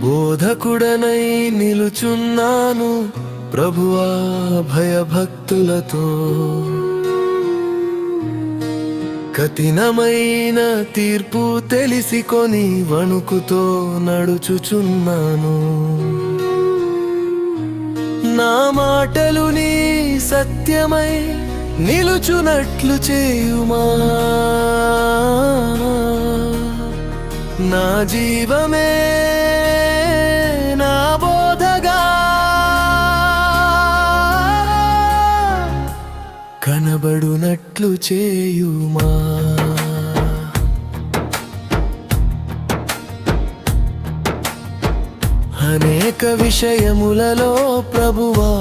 బోధకుడనై నిలుచున్నాను ప్రభువా భయభక్తులతో కఠినమైన తీర్పు తెలిసికొని వణుకుతో నడుచుచున్నాను. నా మాటలు నీ సత్యమై నిలుచునట్లు చేయుమా? నా జీవమే నా బోధగా? కనబడునట్లు చేయుమా? అనేక విషయములలో ప్రభువా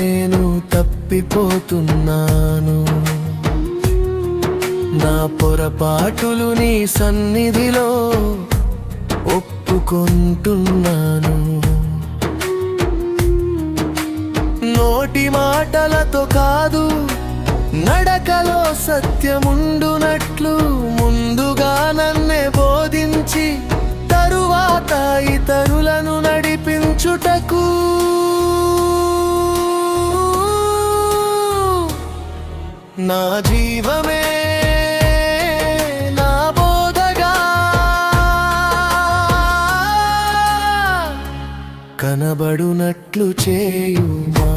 నేను తప్పిపోతున్నాను. నా పొరపాటులు నీ సన్నిధిలో ఒప్పుకుంటున్నాను. నోటి మాటలతో కాదు నడకలో సత్యముండునట్లు నడిపించుటకు నా జీవమే నా బోధగా. కనబడునట్లు చేయుమా?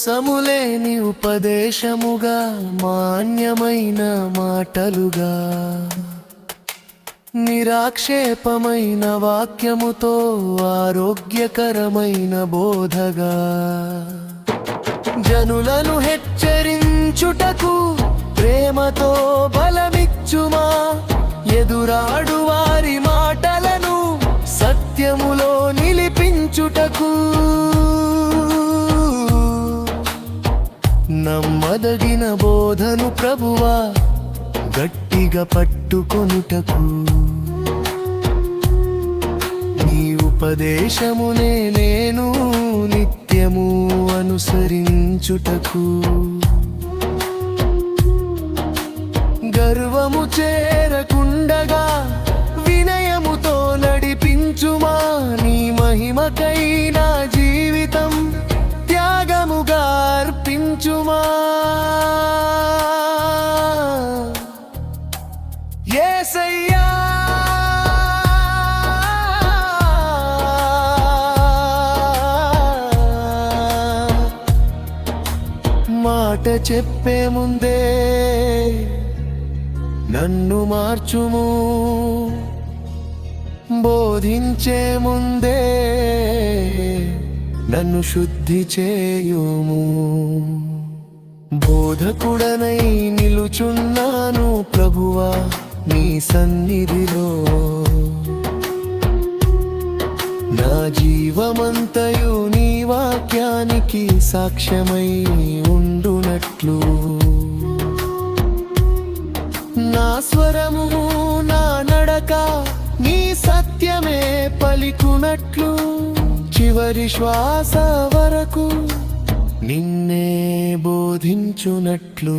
మోసములేని ఉపదేశముగా మాన్యమైన మాటలుగా. నిరాక్షేపమైన వాక్యముతో ఆరోగ్యకరమైన బోధగా. జనులను హెచ్చరించుటకు ప్రేమతో బలమిచ్చుమా? ఎదురాడువా? గట్టిగా పట్టుకొనుటకు. నీ ఉపదేశమునే నేను నిత్యము అనుసరించుటకు. గర్వము చేర మాట చెప్పే ముందే నన్ను మార్చుము. బోధించే ముందే నన్ను శుద్ధి చేయుము. బోధకుడనై నిలుచున్నాను ప్రభువా నీ సన్నిధిలో. నా జీవమంతయు నీ వాక్యానికి సాక్ష్యమై ఉండునట్లు. నా స్వరము నా నడక నీ సత్యమే పలికునట్లు. చివరి శ్వాస వరకు నిన్నే బోధించునట్లు.